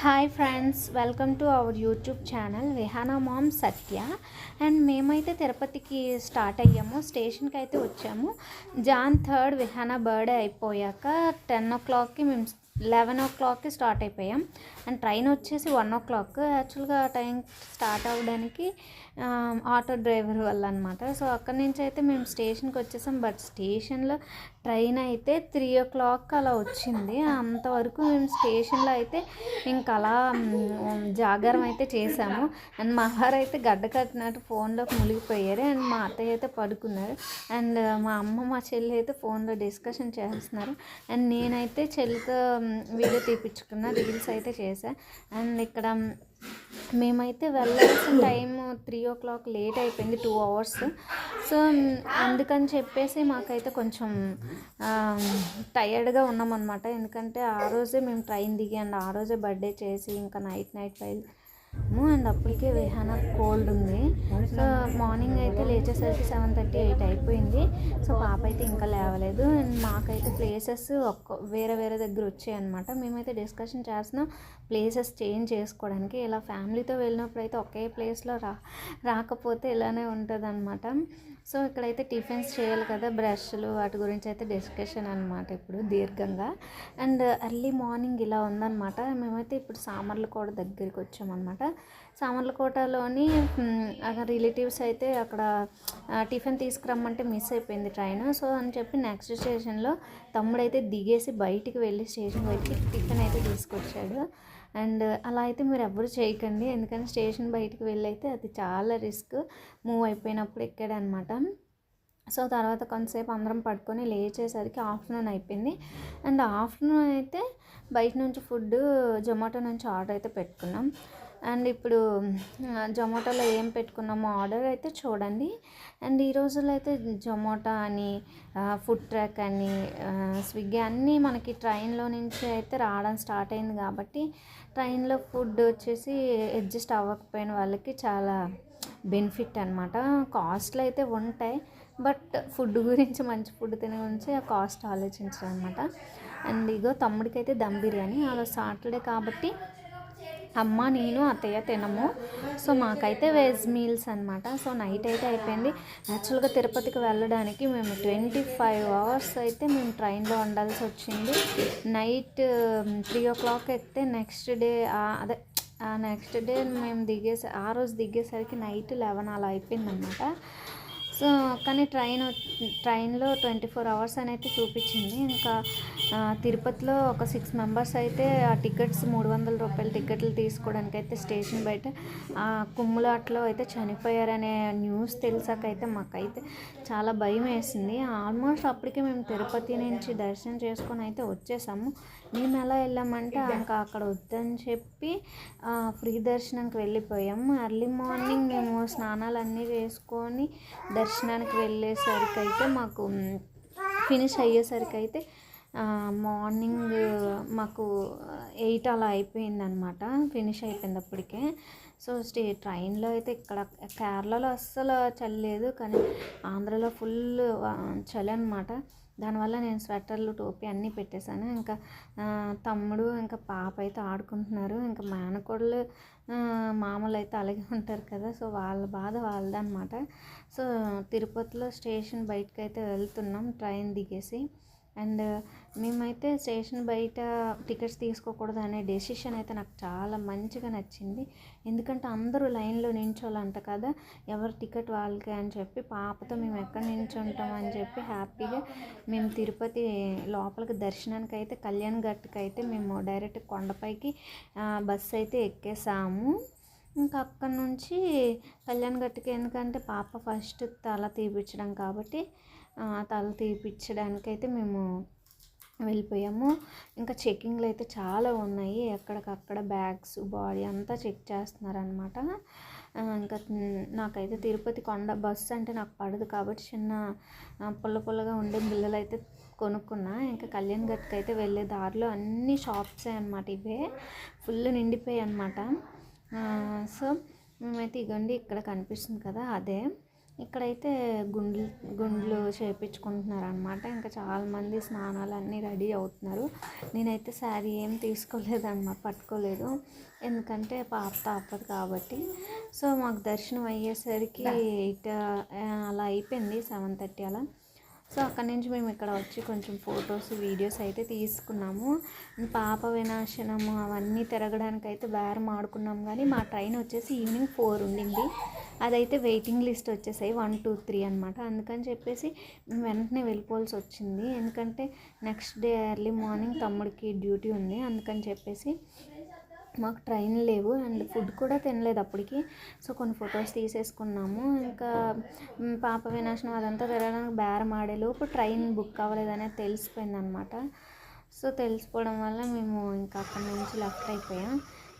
Hi friends welcome to our YouTube channel Vihana mom Satya and మేమైతే తిరుపతికి start అయ్యాము స్టేషన్కి అయితే వచ్చాము. జాన్ థర్డ్ విహానా బర్త్డే అయిపోయాక టెన్ ఓ క్లాక్కి మేము లెవెన్ ఓ క్లాక్కి స్టార్ట్ అయిపోయాం. అండ్ ట్రైన్ వచ్చేసి వన్ ఓ క్లాక్. యాక్చువల్గా టైం స్టార్ట్ అవ్వడానికి ఆటో డ్రైవర్ వల్ల అనమాట సో అక్కడి నుంచి అయితే మేము స్టేషన్కి వచ్చేసాం. బట్ స్టేషన్లో ట్రైన్ అయితే త్రీ ఓ క్లాక్ అలా వచ్చింది. అంతవరకు మేము స్టేషన్లో అయితే ఇంకా అలా జాగారం అయితే చేసాము. అండ్ మా వారు అయితే గడ్డ కట్టినట్టు ఫోన్లోకి మునిగిపోయారు. అండ్ మా అత్తయ్య అయితే పడుకున్నారు. అండ్ మా అమ్మ మా చెల్లి అయితే ఫోన్లో డిస్కషన్ చేస్తున్నారు. అండ్ నేనైతే చెల్లితో వీడియో తీపించుకున్న రీల్స్ అయితే చేశా. అండ్ ఇక్కడ మేమైతే వెళ్ళాల్సిన time three o'clock late అయిపోయింది టూ అవర్స్. సో అందుకని చెప్పేసి మాకైతే కొంచెం టయర్డ్గా ఉన్నామన్నమాట. ఎందుకంటే ఆ రోజే మేము ట్రైన్ దిగి అండ్ ఆ రోజే బర్త్డే చేసి ఇంకా నైట్ నైట్ బయలు అండ్ అప్పటికే విహాన కోల్డ్ ఉంది. సో మార్నింగ్ అయితే లేచేసరికి సెవెన్ థర్టీ ఎయిట్ అయిపోయింది. సో పాప అయితే ఇంకా లేవలేదు. అండ్ మాకైతే ప్లేసెస్ ఒక్క వేరే వేరే దగ్గర వచ్చాయి అనమాట మేమైతే డిస్కషన్ చేస్తున్నాం ప్లేసెస్ చేంజ్ చేసుకోవడానికి. ఇలా ఫ్యామిలీతో వెళ్ళినప్పుడు అయితే ఒకే ప్లేస్లో రా రాకపోతే ఇలానే ఉంటుంది సో ఇక్కడైతే టిఫిన్స్ చేయాలి కదా బ్రష్లు వాటి గురించి అయితే డిస్కషన్ అనమాట ఇప్పుడు దీర్ఘంగా. అండ్ ఎర్లీ మార్నింగ్ ఇలా ఉందన్నమాట. మేమైతే ఇప్పుడు సామర్లకోట దగ్గరికి వచ్చామన్నమాట. సామర్లకోటలోని రిలేటివ్స్ అయితే అక్కడ టిఫిన్ తీసుకురమ్మంటే మిస్ అయిపోయింది ట్రైన్. సో అని చెప్పి నెక్స్ట్ స్టేషన్లో తమ్ముడు అయితే దిగేసి బయటికి వెళ్ళి స్టేషన్ బయటికి టిఫిన్ అయితే తీసుకొచ్చాడు. అండ్ అలా అయితే మీరు ఎవ్వరు చేయకండి. ఎందుకంటే స్టేషన్ బయటికి వెళ్ళైతే అది చాలా రిస్క్. మూవ్ అయిపోయినప్పుడు ఎక్కాడనమాట. సో తర్వాత కొంతసేపు అందరం పడుకొని లేచేసరికి ఆఫ్టర్నూన్ అయిపోయింది. అండ్ ఆఫ్టర్నూన్ అయితే బయట నుంచి ఫుడ్ జొమాటో నుంచి ఆర్డర్ అయితే పెట్టుకున్నాం. అండ్ ఇప్పుడు జొమాటోలో ఏం పెట్టుకున్నామో ఆర్డర్ అయితే చూడండి. అండ్ ఈ రోజుల్లో అయితే జొమాటో అని ఫుడ్ ట్రాక్ అని స్విగ్గీ అన్నీ మనకి ట్రైన్లో నుంచి అయితే రావడం స్టార్ట్ అయింది కాబట్టి ట్రైన్లో ఫుడ్ వచ్చేసి అడ్జస్ట్ అవ్వకపోయిన వాళ్ళకి చాలా బెనిఫిట్ అనమాట కాస్ట్లు అయితే ఉంటాయి బట్ ఫుడ్ గురించి మంచి ఫుడ్ తినే గురించి ఆ కాస్ట్ ఆలోచించడం అనమాట అండ్ ఇగో తమ్ముడికి అయితే దమ్ బిర్యానీ అలా సాటర్డే కాబట్టి అమ్మ నేను అత్తయ్య తినము. సో మాకైతే వెజ్ మీల్స్ అనమాట సో నైట్ అయితే అయిపోయింది. యాక్చువల్గా తిరుపతికి వెళ్ళడానికి మేము ట్వంటీ ఫైవ్ అవర్స్ అయితే మేము ట్రైన్లో ఉండాల్సి వచ్చింది. నైట్ త్రీ ఓ క్లాక్ ఎక్కితే నెక్స్ట్ డే అదే నెక్స్ట్ డే మేము దిగేసే ఆ రోజు దిగేసరికి నైట్ లెవెన్ అలా అయిపోయిందనమాట సో కానీ ట్రైన్ ట్రైన్లో ట్వంటీ ఫోర్ అవర్స్ అని అయితే చూపించింది. ఇంకా తిరుపతిలో ఒక సిక్స్ మెంబర్స్ అయితే ఆ టికెట్స్ మూడు వందల రూపాయల టికెట్లు తీసుకోవడానికి అయితే స్టేషన్ బయట ఆ కుమ్ములాట్లో అయితే చనిపోయారనే న్యూస్ తెలిసాకైతే మాకైతే చాలా భయం వేసింది ఆల్మోస్ట్ అప్పటికే మేము తిరుపతి నుంచి దర్శనం చేసుకొని అయితే వచ్చేసాము. మేము ఎలా వెళ్ళామంటే ఇంకా అక్కడ వద్దని చెప్పి ఫ్రీ దర్శనంకి వెళ్ళిపోయాం. ఎర్లీ మార్నింగ్ మేము స్నానాలు అన్నీ చేసుకొని దర్శనానికి వెళ్ళేసరికి అయితే మాకు ఫినిష్ అయ్యేసరికి అయితే మార్నింగ్ మాకు ఎయిట్ అలా అయిపోయిందనమాట ఫినిష్ అయిపోయింది అప్పటికే సో స్టే ట్రైన్లో అయితే ఇక్కడ కేరళలో అస్సలు చలి లేదు కానీ ఆంధ్రలో ఫుల్ చలి అనమాట దానివల్ల నేను స్వెటర్లు టోపీ అన్నీ పెట్టేశాను. ఇంకా తమ్ముడు ఇంకా పాప అయితే ఆడుకుంటున్నారు. ఇంకా మేనకోడలు మామూలు అయితే అలాగే ఉంటారు కదా. సో వాళ్ళ బాధ వాళ్ళదనమాట సో తిరుపతిలో స్టేషన్ బయటకు అయితే వెళ్తున్నాం ట్రైన్ దిగేసి. అండ్ మేమైతే స్టేషన్ బయట టికెట్స్ తీసుకోకూడదు అనే డెసిషన్ అయితే నాకు చాలా మంచిగా నచ్చింది. ఎందుకంటే అందరూ లైన్లో నించోళ్ళంట కదా ఎవరి టికెట్ వాళ్ళకే అని చెప్పి పాపతో మేము ఎక్కడ నించుంటాం అని చెప్పి హ్యాపీగా మేము తిరుపతి లోపలికి దర్శనానికి అయితే కళ్యాణ్ ఘట్కి అయితే మేము డైరెక్ట్ కొండపైకి బస్సు అయితే ఎక్కేసాము. ఇంకా అక్కడ నుంచి కళ్యాణ్ గట్టుకి ఎందుకంటే పాప ఫస్ట్ తల తీపిచ్చడం కాబట్టి తల తీపిచ్చడానికి అయితే మేము వెళ్ళిపోయాము. ఇంకా చెకింగ్లు అయితే చాలా ఉన్నాయి. ఎక్కడికక్కడ బ్యాగ్స్ బాడీ అంతా చెక్ చేస్తున్నారనమాట ఇంకా నాకైతే తిరుపతి కొండ బస్సు అంటే నాకు పడదు కాబట్టి చిన్న పుల్ల పుల్లగా ఉండే బిల్లలు అయితే కొనుక్కున్నా. ఇంకా కళ్యాణ్ గట్కి అయితే వెళ్ళే దారిలో అన్ని షాప్సే అనమాట ఇవే. ఫుల్ నిండిపోయాయి అనమాట సో మేమైతే ఇగండి ఇక్కడ కనిపిస్తుంది కదా అదే. ఇక్కడైతే గుండ్లు గుండ్లు చేయించుకుంటున్నారు అనమాట ఇంకా చాలామంది స్నానాలు అన్నీ రెడీ అవుతున్నారు. నేనైతే శారీ ఏం తీసుకోలేదన్నమాట పట్టుకోలేదు. ఎందుకంటే పాప తప్పదు కాబట్టి. సో మాకు దర్శనం అయ్యేసరికి ఎయిట్ అలా అయిపోయింది సెవెన్ థర్టీ అలా. సో అక్కడి నుంచి మేము ఇక్కడ వచ్చి కొంచెం ఫొటోస్ వీడియోస్ అయితే తీసుకున్నాము. పాప వినాశనము అవన్నీ తిరగడానికి అయితే బేరం ఆడుకున్నాం. కానీ మా ట్రైన్ వచ్చేసి ఈవినింగ్ ఫోర్ ఉండింది. అదైతే వెయిటింగ్ లిస్ట్ వచ్చేసాయి వన్ టూ త్రీ అనమాట అందుకని చెప్పేసి మేము వెంటనే వెళ్ళిపోవాల్సి వచ్చింది. ఎందుకంటే నెక్స్ట్ డే ఎర్లీ మార్నింగ్ తమ్ముడికి డ్యూటీ ఉంది. అందుకని చెప్పేసి మాకు ట్రైన్ లేవు అండ్ ఫుడ్ కూడా తినలేదు అప్పటికి. సో కొన్ని ఫొటోస్ తీసేసుకున్నాము. ఇంకా పాప వినాశనం అదంతా తిరగడానికి బేరం ఆడేలోపు ట్రైన్ బుక్ అవ్వలేదనేది తెలిసిపోయింది అనమాట సో తెలిసిపోవడం వల్ల మేము ఇంకా అక్కడి నుంచి లెఫ్ట్ అయిపోయాం.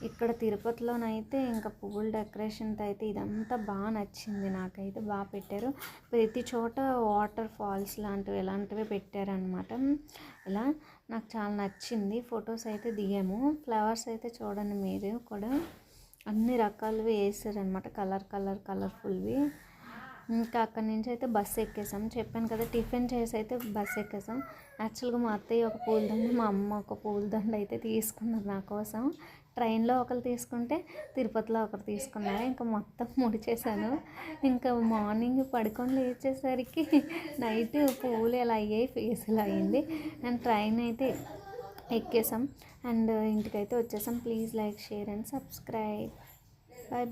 ఇక్కడ తిరుపతిలోనైతే ఇంకా పువ్వుల డెకరేషన్తో అయితే ఇదంతా బాగా నచ్చింది. నాకైతే బాగా పెట్టారు. ప్రతి చోట వాటర్ ఫాల్స్ లాంటివి ఇలాంటివి పెట్టారనమాట ఇలా నాకు చాలా నచ్చింది. ఫొటోస్ అయితే దిగాము. ఫ్లవర్స్ అయితే చూడండి మీరు కూడా. అన్ని రకాలవి వేసారనమాట కలర్ కలర్ కలర్ఫుల్వి. ఇంకా అక్కడి నుంచి అయితే బస్సు ఎక్కేసాం. చెప్పాను కదా టిఫిన్ చేసి అయితే బస్సు ఎక్కేసాం. యాక్చువల్గా మా అత్తయ్య ఒక పూలదండ మా అమ్మ ఒక పూలదండ అయితే తీసుకున్నారు నా కోసం. ట్రైన్లో ఒకరు తీసుకుంటే తిరుపతిలో ఒకరు తీసుకున్నారు. ఇంకా మొత్తం ముడిచేసాను ఇంకా మార్నింగ్ పడుకొని లేచేసరికి నైట్ పువ్వులు ఇలా అయ్యాయి ఫేస్ ఇలా అయ్యింది అండ్ ట్రైన్ అయితే ఎక్కేసాం. అండ్ ఇంటికైతే వచ్చేసాం. Please like share and subscribe. Bye bye